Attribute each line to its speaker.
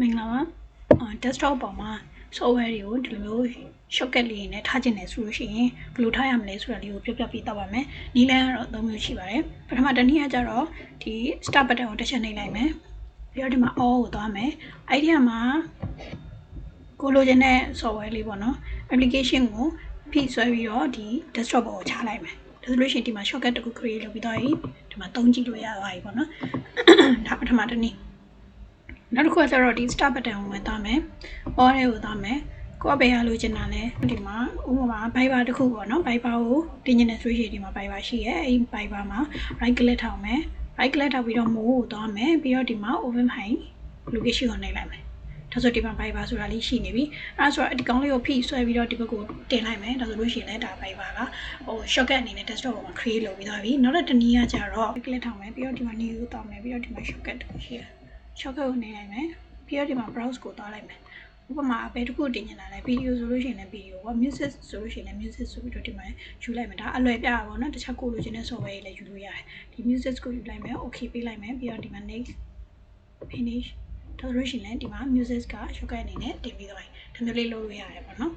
Speaker 1: မင်္ဂလာပါအာ desktop ပေါ်မှာ software တွေကိုဒီလိုမျိုး shortcut လေးနဲ့ထားခြင်းနဲ့ဆိုလို့ရှိရင်ဘယ်လိုထားရမလဲဆိုတာလေးကိုပြပြပေးတော့ပါမယ်။နီလန်းကတော့သုံးမျိုးရှိပါတယ်။ပထမတစ်နည်းကကြတော့ဒီ start button ကိုတစ်ချက်နှိပ်လိုက်မယ်။ပြီးတော့ဒီမှာ all ကိုသွားမယ်။အဲ့ဒီမှာကိုလိုချင်တဲ့ software လေးပေါ့နော် application ကိုဖိဆွဲပြီးတော့ဒီ desktop ပေါ်ကိုချလိုက်မယ်။ဒါဆိုလို့ရှိရင်ဒီမှာ shortcut တစ်ခု create လုပ်ပြီးတော့ဒီမှာသုံးကြည့်လို့ရသွားပြီပေါ့နော်။ဒါပထမတစ်နည်း နောက်တစ်ခုကကျတော့ဒီ start button ကိုဝင်သွားမယ်။ all တွေကိုသွားမယ်။ကိုယ်ကဘယ်ရလို့ကျင်တာလဲဒီမှာဥပမာ Viber တစ်ခုပေါ့နော် Viber ကိုတင်ကျင်တဲ့ switch ဒီမှာ Viber ရှိရဲအဲ့ဒီ Viber မှာ right click ထောက်မယ် right click ထောက်ပြီးတော့ move ကိုသွားမယ်ပြီးတော့ဒီမှာ open file location ကိုနှိပ်လိုက်မယ်ဒါဆိုဒီမှာ Viber ဆိုတာလေးရှိနေပြီအဲဒါဆိုတော့ဒီကောင်းလေးကိုဖိဆွဲပြီးတော့ဒီဘက်ကိုတင်လိုက်မယ်ဒါဆိုလို့ရှိရင်လည်းဒါ Viber ကဟို shortcut အနေနဲ့ desktop ပေါ်မှာ create လုပ်ပြီးသွားပြီနောက်တစ်နည်းကကြတော့ click ထောက်မယ်ပြီးတော့ဒီမှာ new ကိုသွားမယ်ပြီးတော့ဒီမှာ shortcut တစ်ခုရှိတယ် shortcut ကိုနှိပ်လိုက်မယ်ပြီးတော့ဒီမှာ browse ကိုသွားလိုက်မယ်ဥပမာအပေတစ်ခုတင်နေတာလဲဗီဒီယိုဆိုလို့ရှိရင်လည်းဗီဒီယိုပေါ့ music ဆိုလို့ရှိရင်လည်း music ဆိုပြီးတော့ဒီမှာယူလိုက်မယ်ဒါအလွယ်ပြတာပေါ့နော်တခြားကိုလိုချင်တဲ့ software တွေလည်းယူလို့ရတယ်ဒီ music ကိုယူလိုက်မယ် okay ပေးလိုက်မယ်ပြီးတော့ဒီမှာ next finish ဒါဆိုလို့ရှိရင်လည်းဒီမှာ music က shortcut အနေနဲ့တင်ပြီးတော့ဒါမျိုးလေးလုပ်လို့ရတယ်ပေါ့နော်